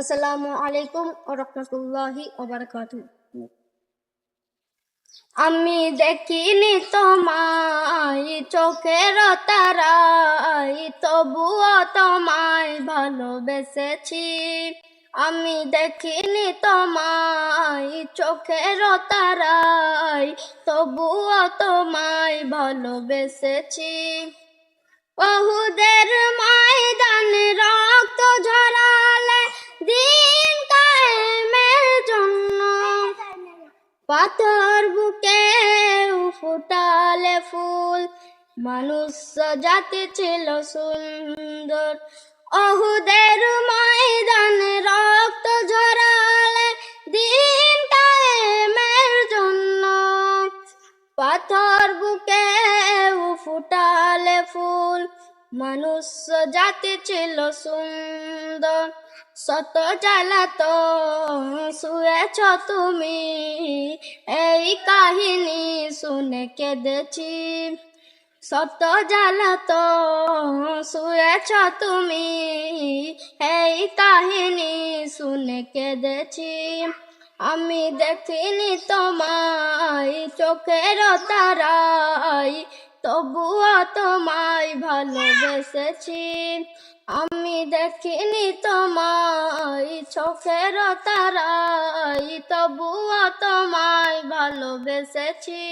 আসসালামু আলাইকুম রহমতুল্লাহি আমি দেখিনি তোমায়, চোখের তারাই তবুও তোমায় ভালোবেসেছি। আমি দেখিনি তোমায়, চোখের তারাই তবুও তোমায় ভালোবেসেছি। বহুদের ময়দান পাথর বুকে ফুটালে ফুল, মানুষ জাতি ছিল সুন্দর। অহুদের ময়দান রক্ত ঝরালে দিন কায়েমের জন্য। পাথর বুকে ফুটালে ফুল, মানুষ জাতি ছিল সুন্দর। শত জ্বালাত শুয়েছ তুমি এই কাহিনী শুনে কেঁদেছি। শত জ্বালাত শুয়েছ তুমি। এই কাহিনী শুনে কেঁদেছি। আমি দেখিনি তোমায় চোখের তারাই তবুও তোমায় ভালোবেসেছি। আমি দেখিনি তোমায় চোখের তারাই তবুও তোমায় ভালোবেসেছি।